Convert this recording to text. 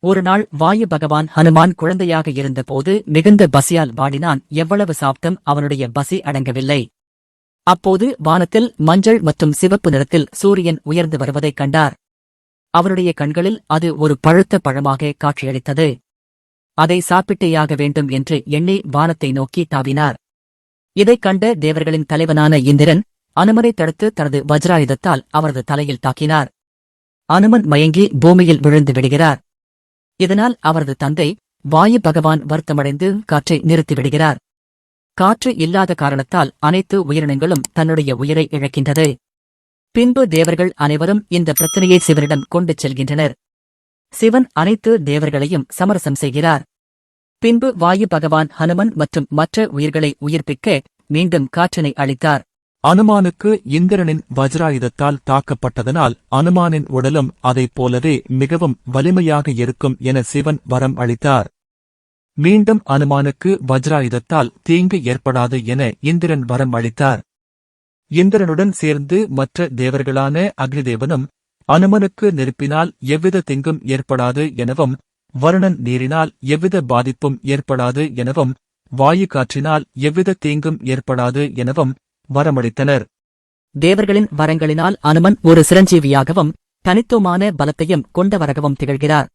ஒருநாள் வாயு பகவான் ஹனுமான் குழந்தையாக இருந்தபோது மிகுந்த பசியால் வாடினான். எவ்வளவு சாப்பிட்டும் அவனுடைய பசி அடங்கவில்லை. அப்போது வானத்தில் மஞ்சள் மற்றும் சிவப்பு நிறத்தில் சூரியன் உயர்ந்து வருவதைக் கண்டார். அவருடைய கண்களில் அது ஒரு பழுத்த பழமாக காட்சியளித்தது. அதை சாப்பிட்டேயாக வேண்டும் என்று எண்ணி வானத்தை நோக்கி தாவினார். இதைக் கண்ட தேவர்களின் தலைவனான இந்திரன் அனுமனை தடுத்து தனது வஜ்ராயுதத்தால் அவரது தலையில் தாக்கினார். அனுமன் மயங்கி பூமியில் விழுந்து விடுகிறார். இதனால் அவரது தந்தை வாயு பகவான் வருத்தமடைந்து காற்றை நிறுத்திவிடுகிறார். காற்று இல்லாத காரணத்தால் அனைத்து உயிரினங்களும் தன்னுடைய உயிரை இழக்கின்றது. பின்பு தேவர்கள் அனைவரும் இந்த பிரச்சனையை சிவனிடம் கொண்டு செல்கின்றனர். சிவன் அனைத்து தேவர்களையும் சமரசம் செய்கிறார். பின்பு வாயு பகவான் ஹனுமன் மற்றும் மற்ற உயிர்களை உயிர்ப்பிக்க மீண்டும் காற்றினை அளித்தார். அனுமானுக்கு இந்திரனின் வஜ்ராயுதத்தால் தாக்கப்பட்டதனால் அனுமானின் உடலும் அதைப் போலவே மிகவும் வலிமையாக இருக்கும் என சிவன் வரம் அளித்தார். மீண்டும் அனுமானுக்கு வஜ்ராயுதத்தால் தீங்கு ஏற்படாது என இந்திரன் வரம் அளித்தார். இந்திரனுடன் சேர்ந்து மற்ற தேவர்களான அக்னிதேவனும் அனுமனுக்கு நெருப்பினால் எவ்வித தீங்கும் ஏற்படாது எனவும் வருணன் நீரினால் எவ்வித பாதிப்பும் ஏற்படாது எனவும் வாயு காற்றினால் எவ்வித தீங்கும் ஏற்படாது எனவும் வரமளித்தனர். தேவர்களின் வரங்களினால் அனுமன் ஒரு சிரஞ்சீவியாகவும் தனித்துவமான பலத்தையும் கொண்டவராகவும் திகழ்கிறார்.